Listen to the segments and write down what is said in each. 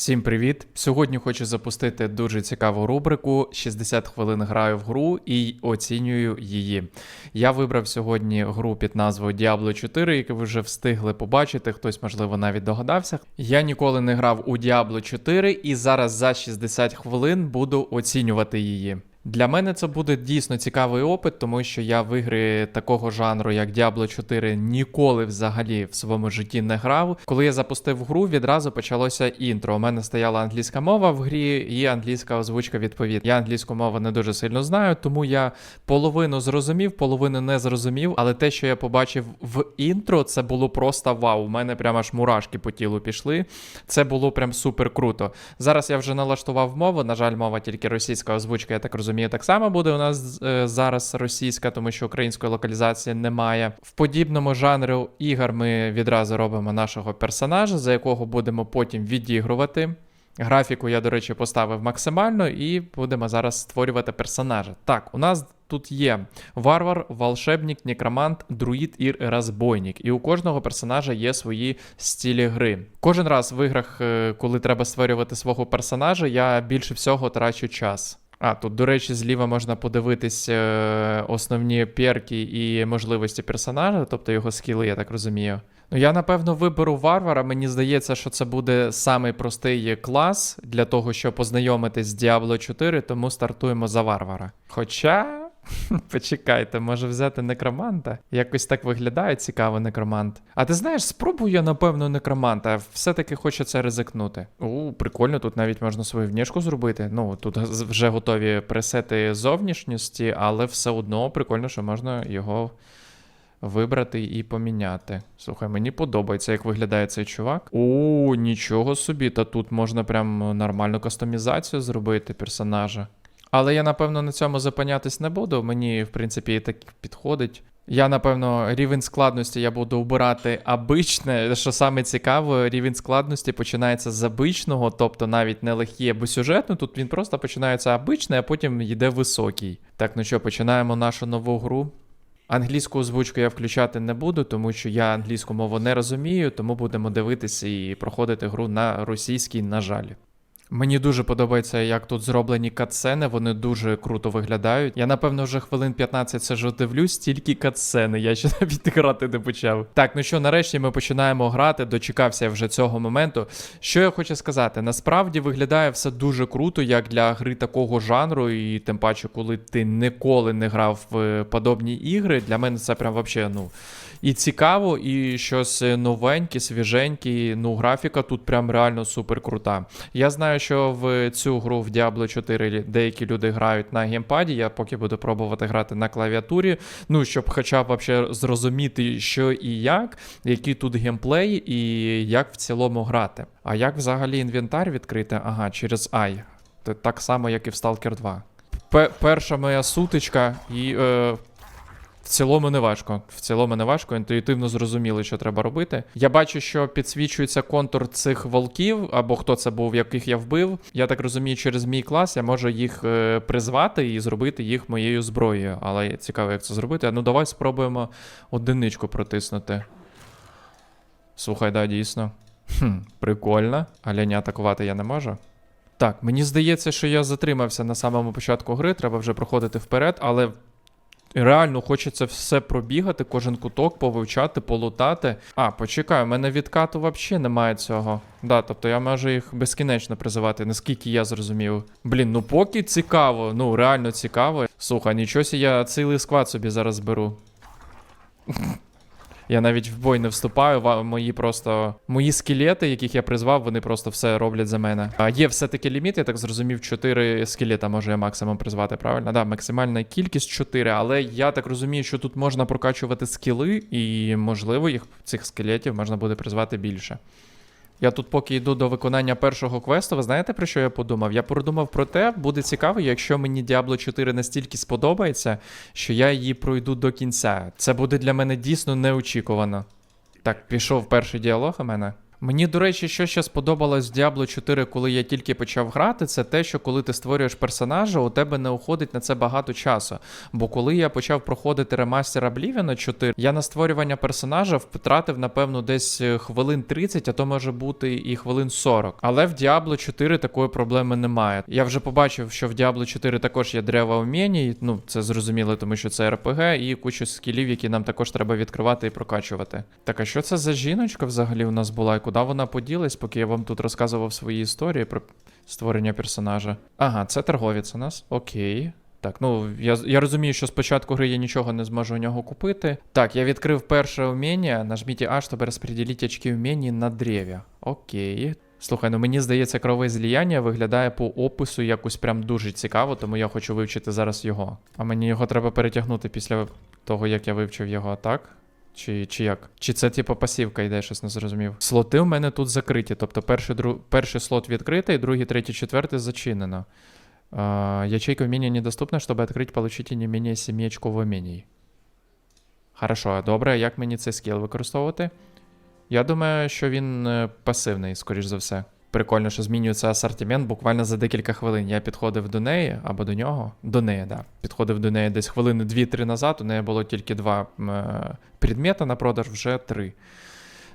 Всім привіт! Сьогодні хочу запустити дуже цікаву рубрику 60 хвилин граю в гру і оцінюю її. Я вибрав сьогодні гру під назвою Diablo 4, яку ви вже встигли побачити, хтось, можливо, навіть догадався. Я ніколи не грав у Diablo 4 і зараз за 60 хвилин буду оцінювати її. Для мене це буде дійсно цікавий опит, тому що я в ігри такого жанру, як Diablo 4, ніколи взагалі в своєму житті не грав. Коли я запустив гру, відразу почалося інтро. У мене стояла англійська мова в грі і англійська озвучка відповідь. Я англійську мову не дуже сильно знаю, тому я половину зрозумів, половину не зрозумів. Але те, що я побачив в інтро, це було просто вау. У мене прямо аж мурашки по тілу пішли. Це було прям супер круто. Зараз я вже налаштував мову. На жаль, мова тільки російська озвучка, я так розумію, так само буде у нас е, зараз російська, тому що української локалізації немає. В подібному жанру ігор ми відразу робимо нашого персонажа, за якого будемо потім відігрувати. Графіку я, до речі, поставив максимально, і будемо зараз створювати персонажа. Так, у нас тут є варвар, волшебник, некромант, друїд і розбойник. І у кожного персонажа є свої стилі гри. Кожен раз в іграх, е, коли треба створювати свого персонажа, я більше всього трачу час. А, тут, до речі, зліва можна подивитись е, основні перки і можливості персонажа, тобто його скіли, я так розумію. Ну, я напевно виберу варвара. Мені здається, що це буде самий простий клас для того, щоб познайомитись з Diablo 4, тому стартуємо за варвара. Хоча. Почекайте, може взяти некроманта? Якось так виглядає цікаво некромант. А ти знаєш, спробую я, напевно, некроманта. Все-таки хочеться ризикнути. У, прикольно, тут навіть можна свою внішку зробити. Ну, тут вже готові пресети зовнішності, але все одно прикольно, що можна його. Вибрати і поміняти. Слухай, мені подобається, як виглядає цей чувак. О, нічого собі, та тут можна прям нормальну кастомізацію зробити персонажа. Але я, напевно, на цьому зупинятись не буду. Мені, в принципі, і так підходить. Я, напевно, рівень складності я буду обирати обичне. Що саме цікаво, рівень складності починається з обичного, тобто навіть не легкий або сюжетно. Тут він просто починається обичний, а потім йде високий. Так, ну що, починаємо нашу нову гру. Англійську озвучку я включати не буду, тому що я англійську мову не розумію, тому будемо дивитися і проходити гру на російській, на жаль. Мені дуже подобається, як тут зроблені катсцени, вони дуже круто виглядають. Я, напевно, вже хвилин 15 сижу дивлюсь, тільки катсцени, я ще навіть грати не почав. Так, ну що, нарешті ми починаємо грати, дочекався вже цього моменту. Що я хочу сказати, насправді виглядає все дуже круто, як для гри такого жанру, і тим паче, коли ти ніколи не грав в подобні ігри, для мене це прям вообще, ну. І цікаво, і щось новеньке, свіженьке. Ну, графіка тут прям реально супер крута. Я знаю, що в цю гру в Diablo 4 деякі люди грають на геймпаді. Я поки буду пробувати грати на клавіатурі. Ну, щоб хоча б вообще зрозуміти, що і як, який тут геймплей, і як в цілому грати. А як взагалі інвентар відкрити? Ага, через I. Так само, як і в Stalker 2. П перша моя сутичка, і е, цілому не важко. В цілому не важко, інтуїтивно зрозуміли, що треба робити. Я бачу, що підсвічується контур цих волків, або хто це був, яких я вбив. Я так розумію, через мій клас я можу їх е, призвати і зробити їх моєю зброєю. Але цікаво, як це зробити. Ну, давай спробуємо одиничку протиснути. Слухай, да, дійсно. Хм, Прикольно. Аляня атакувати я не можу. Так, мені здається, що я затримався на самому початку гри, треба вже проходити вперед, але Реально хочеться все пробігати, кожен куток повивчати, полутати. А, почекай, у мене відкату взагалі немає цього. Да, тобто я можу їх безкінечно призивати, наскільки я зрозумів. Блін, ну поки цікаво, ну реально цікаво. Слухай, нічого я цілий склад собі зараз беру. Я навіть в бой не вступаю. Мої просто мої скелети, яких я призвав, вони просто все роблять за мене. А є все-таки ліміт, я так зрозумів, 4 скелета можу я максимум призвати, правильно? Да, максимальна кількість 4, але я так розумію, що тут можна прокачувати скіли, і, можливо, їх цих скелетів можна буде призвати більше. Я тут, поки йду до виконання першого квесту, ви знаєте, про що я подумав? Я подумав про те, буде цікаво, якщо мені Diablo 4 настільки сподобається, що я її пройду до кінця. Це буде для мене дійсно неочікувано. Так, пішов перший діалог у мене. Мені, до речі, що ще сподобалось в Diablo 4, коли я тільки почав грати, це те, що коли ти створюєш персонажа, у тебе не уходить на це багато часу. Бо коли я почав проходити ремастер Oblivion 4, я на створювання персонажа втратив, напевно, десь е, хвилин 30, а то може бути і хвилин 40. Але в Diablo 4 такої проблеми немає. Я вже побачив, що в Diablo 4 також є дерева умінь, ну це зрозуміло, тому що це RPG, і кучу скілів, які нам також треба відкривати і прокачувати. Так, а що це за жіночка взагалі у нас була? І куди вона поділась, поки я вам тут розказував свої історії про створення персонажа? Ага, це торговець у нас. Окей. Так, ну я, я розумію, що спочатку гри я нічого не зможу у нього купити. Так, я відкрив перше вміння. Нажміть А, щоб розподілити очки вміння на древі. Окей. Слухай, ну мені здається, крове зліяння виглядає по опису якось прям дуже цікаво, тому я хочу вивчити зараз його. А мені його треба перетягнути після того, як я вивчив його, так? Чи, чи як? Чи це типу пасівка йде, щось не зрозумів. Слоти в мене тут закриті. Тобто перший, дру... перший слот відкритий, другий, третій, четвертий зачинено. А, ячейка умений недоступна, чтобы открыть, получите не менее 7 очков умений. Хорошо, добре, як мені цей скіл використовувати? Я думаю, що він е, пасивний, скоріш за все. Прикольно, що змінюється асортимент буквально за декілька хвилин. Я підходив до неї або до нього. До неї, да. Підходив до неї десь хвилини 2-3 назад. У неї було тільки два е, предмета на продаж, вже три.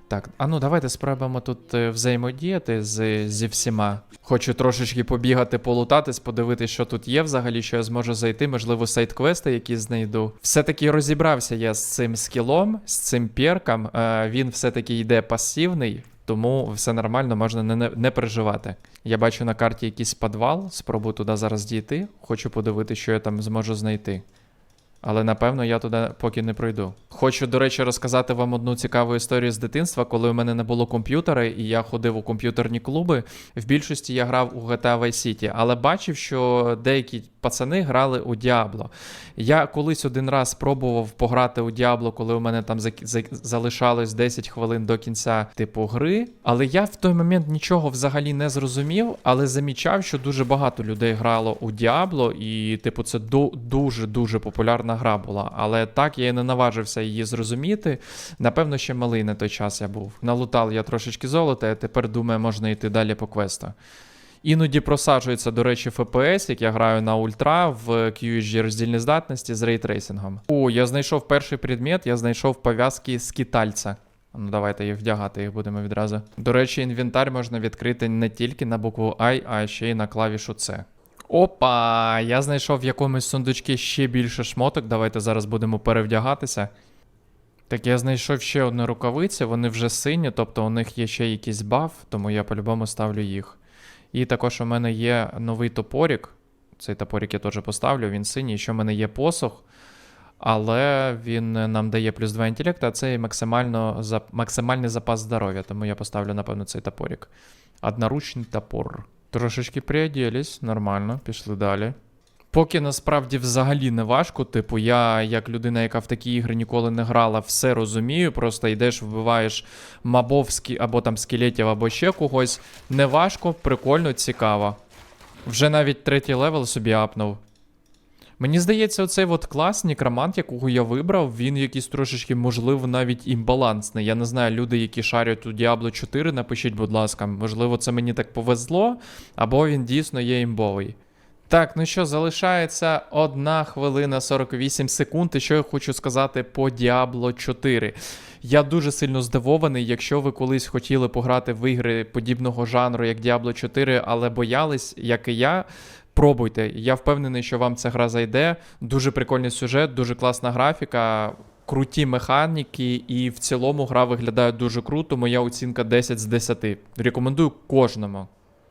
Так, а ну давайте спробуємо тут е, взаємодіяти з, зі всіма. Хочу трошечки побігати, полутатись, подивитися, що тут є взагалі, що я зможу зайти, можливо, сайт-квести якісь знайду. Все-таки розібрався я з цим скілом, з цим перком. Е, він все-таки йде пасивний, тому все нормально, можна не, не, переживати. Я бачу на карті якийсь підвал, спробую туди зараз дійти. Хочу подивитися, що я там зможу знайти. Але напевно я туди поки не пройду. Хочу, до речі, розказати вам одну цікаву історію з дитинства, коли у мене не було комп'ютера, і я ходив у комп'ютерні клуби. В більшості я грав у GTA Vice City, але бачив, що деякі пацани грали у Diablo. Я колись один раз спробував пограти у Diablo, коли у мене там залишалось 10 хвилин до кінця типу гри. Але я в той момент нічого взагалі не зрозумів, але замічав, що дуже багато людей грало у Diablo, і, типу, це дуже-дуже популярна гра була. Але так я і не наважився її зрозуміти. Напевно, ще малий на той час я був. Налутав я трошечки золота, а тепер думаю, можна йти далі по квесту. Іноді просаджується, до речі, FPS, як я граю на ультра в QHD роздільній здатності з рейтрейсингом. О, я знайшов перший предмет, я знайшов пов'язки скітальця. Ну, давайте їх вдягати, їх будемо відразу. До речі, інвентар можна відкрити не тільки на букву I, а ще й на клавішу C. Опа! Я знайшов в якомусь сундучці ще більше шмоток. Давайте зараз будемо перевдягатися. Так, я знайшов ще одну рукавицю, вони вже сині, тобто у них є ще якийсь баф, тому я по-любому ставлю їх. І також у мене є новий топорік. Цей топорік я теж поставлю, він синій. Ще в мене є посох, але він нам дає плюс 2 інтелекту, а це максимально, за- максимальний запас здоров'я, тому я поставлю, напевно, цей топорік. Одноручний топор. Трошечки приоділись, нормально, пішли далі. Поки насправді взагалі не важко, типу, я, як людина, яка в такі ігри ніколи не грала, все розумію. Просто йдеш, вбиваєш мабовські або там скелетів, або ще когось. Не важко, прикольно, цікаво. Вже навіть третій левел собі апнув. Мені здається, оцей от клас, некромант, якого я вибрав, він якийсь трошечки, можливо, навіть імбалансний. Я не знаю, люди, які шарять у Diablo 4, напишіть, будь ласка, можливо, це мені так повезло, або він дійсно є імбовий. Так, ну що, залишається 1 хвилина 48 секунд. І що я хочу сказати по Diablo 4. Я дуже сильно здивований, якщо ви колись хотіли пограти в ігри подібного жанру, як Diablo 4, але боялись, як і я. Пробуйте. Я впевнений, що вам ця гра зайде. Дуже прикольний сюжет, дуже класна графіка, круті механіки, і в цілому гра виглядає дуже круто. Моя оцінка 10 з 10. Рекомендую кожному.